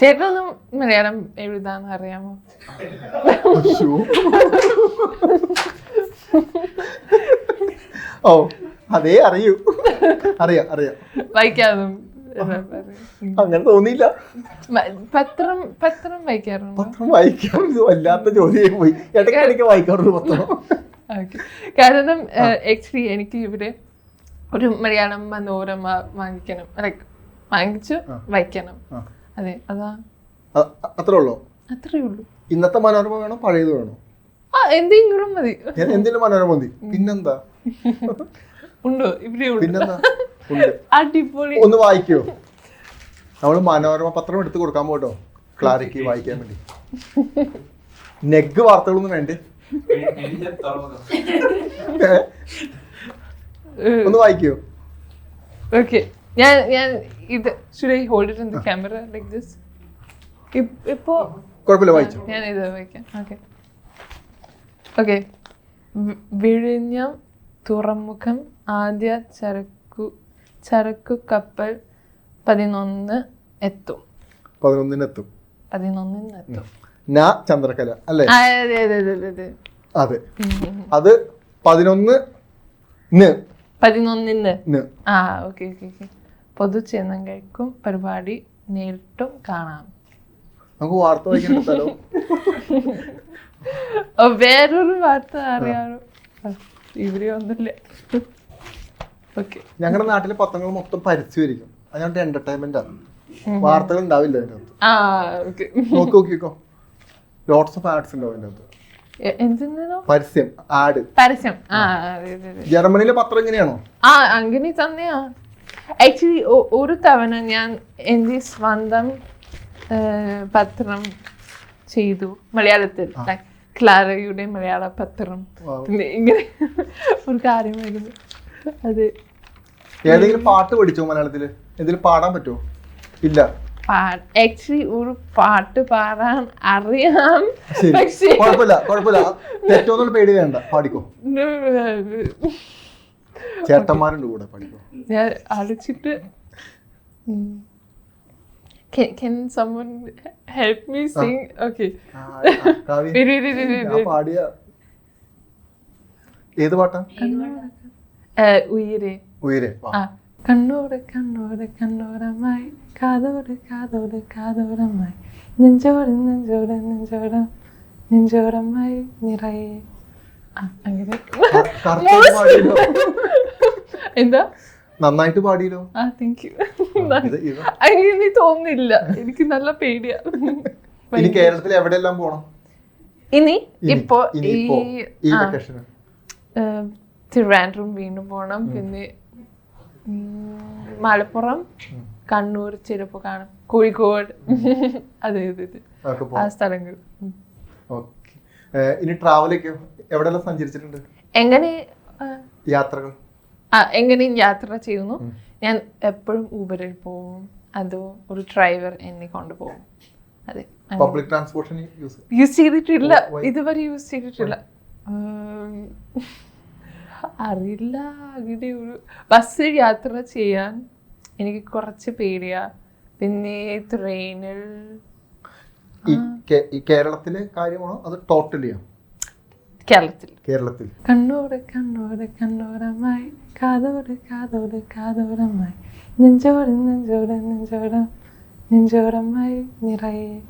ചേട്ടനൊന്നും മലയാളം എഴുതാന്ന് അറിയാമോ. ഓ അതേ അറിയൂ. അറിയാം അറിയാം. വായിക്കാതും. അങ്ങനെ തോന്നിയില്ല. പത്രം പത്രം വായിക്കാറുണ്ട്? പത്രം വായിക്കാൻ വല്ലാത്ത ജോലി പോയി. ഇടയ്ക്കിടയ്ക്ക് വായിക്കാറുണ്ട് പത്രം. കാരണം ആക്ച്വലി എനിക്ക് ഇവിടെ ഒരു മലയാളം മനോരമ വാങ്ങിക്കണം. ലൈക്ക് വാങ്ങിച്ചു വായിക്കണം. അതെ അതാ. അത്രേ ഉള്ളൂ? അത്രേ ഉള്ളൂ. ഇന്നത്തെ മനോരമ വേണോ പഴയത് വേണോ? ആ എന്തെങ്കിലും മതി. ഞാൻ എന്തിനും മനോരമ മതി. പിന്നെന്താ? ഉണ്ടോ? ഇവിടെ ഉണ്ടോ പിന്നെന്താ? ഉണ്ട്. അടിപൊളി. ഒന്ന് വായിക്കോ. നമ്മൾ മനോരമ പത്രം എടുത്ത് കൊടുക്കാൻ പോട്ടോ ക്ലാരിക്ക് വായിക്കാൻ വേണ്ടി. നെഗ് വാർത്തകളൊന്നും വേണ്ടേ? ഒന്ന് വായിക്കോ. ഓക്കെ. ഞാൻ ഞാൻ ഇത് should I hold it in the camera like this ഇപ്പോ കുഴപ്പമില്ല വായിച്ചോ. ഞാൻ ഇത് വായിക്കാം. ഓക്കെ ഓക്കെ വിഴിഞ്ഞം തുറമുഖം ആദ്യ ചരക്കു ചരക്കു കപ്പൽ പതിനൊന്ന് എത്തും. പതിനൊന്നിനെത്തും പതിനൊന്നിന് എത്തും. നാ ചന്ദ്രക്കല അല്ലേ? അതെ അതെ അതെ അതെ അതെ. അതെ. പതിനൊന്ന് പതിനൊന്നിന്. ആ ഓക്കെ ഓക്കെ ഓക്കെ പൊതുജനങ്ങൾക്കും പരിപാടി നേരിട്ടും കാണാം. നമുക്ക് വാർത്ത ഓ, വേറൊരു വാർത്ത അറിയാറോ ഇവിടെ ഒന്നുമില്ല. ഓക്കെ. ഞങ്ങളുടെ നാട്ടിലെ പത്രങ്ങൾ മൊത്തം പരസ്യമായിരിക്കും. അതിനകത്ത് എന്റർടൈൻമെന്റ് വാർത്തകൾ ഉണ്ടാവില്ല ഓക്കെ. നോക്കി നോക്കിക്കോ ലോട്ട്സ് ഓഫ് ആഡ്സ് ഉണ്ടാവും എന്തിനോ പരസ്യം ആഡ് പരസ്യം. ജർമ്മനിയിലെ പത്രം എങ്ങനെയാണോ ആ അങ്ങനെ തന്നെയാ. ആക്ച്വലി ഒരു തവണ ഞാൻ എന്റെ സ്വന്തം പത്രം ചെയ്തു മലയാളത്തിൽ. ക്ലാരയുടെ മലയാള പത്രം. ഇങ്ങനെ ഒരു കാര്യമായിരുന്നു അത് ഏതെങ്കിലും പാട്ട് പഠിച്ചോ മലയാളത്തിൽ എന്തെങ്കിലും പാടാൻ പറ്റുമോ ഇല്ല. ആക്ച്വലി ഒരു പാട്ട് പാടാൻ അറിയാം. പക്ഷേ കുഴപ്പമില്ല കുഴപ്പമില്ല. തെറ്റോന്നുള്ള പേടി വേണ്ട. പാടിക്കോ. ചേട്ടന്മാരുണ്ട് കൂടെ പാടിക്കോ ഞാൻ അടിച്ചിട്ട് Can, can someone help me sing? Okay. ആ, Kavya, Wait, wait, wait, wait, wait, പാടിയ ഏത് പാട്ടാ? Uh, ഉയിരേ. ഉയരെ ആ. കണ്ണോട് കണ്ണോട് കണ്ണോരമായി കാതോട് കാതോട് കാതോരമായി നെഞ്ചോട് നെഞ്ചോട് നെഞ്ചോട നെഞ്ചോടമായി നിറയെ. ആ അങ്ങനെ എന്താ? നന്നായിട്ട് പാടിയല്ലോ. ആ താങ്ക് യു അങ്ങനെ തോന്നുന്നില്ല. എനിക്ക് നല്ല പേടിയാ. ഇനി കേരളത്തിൽ എവിടെയെല്ലാം പോണം? ഇനി ഇപ്പോ ഈ തിരുവനന്തപുരം വീണ്ടും പോണം. പിന്നെ മലപ്പുറം കണ്ണൂർ ചിലപ്പോൾ കാണും കോഴിക്കോട്. അതെ അതെ ആ സ്ഥലങ്ങൾ. ഇനി ട്രാവലൊക്കെയോ എവിടെയെല്ലാം സഞ്ചരിച്ചിട്ടുണ്ട്? എങ്ങനെ? യാത്രകൾ. ആ എങ്ങനെയും യാത്ര ചെയ്യുന്നു. ഞാൻ എപ്പോഴും ഊബറിൽ പോകും. അതോ ഒരു ഡ്രൈവർ എന്നെ കൊണ്ടുപോകും. അതെ. പബ്ലിക് ട്രാൻസ്പോർട്ടേഷൻ യൂസ് ചെയ്തിട്ടില്ല. ഇതുവരെ യൂസ് ചെയ്തിട്ടില്ല. അറിയില്ല. അങ്ങനെ ഒരു ബസ്സിൽ യാത്ര ചെയ്യാൻ എനിക്ക് കുറച്ച് പേടിയാ. പിന്നെ ട്രെയിനിൽ കേരളത്തിലെ കാര്യമാണോ? അത് ടോട്ടലിയോ കേരളത്തിൽ. കേരളത്തിൽ. കണ്ണോട് കണ്ണോട് കണ്ണോരമായി കാതോട് കാതോട് കാതോരമായി. നെഞ്ചോട് നെഞ്ചോട് നെഞ്ചോട് നെഞ്ചോടമായി നിറയെ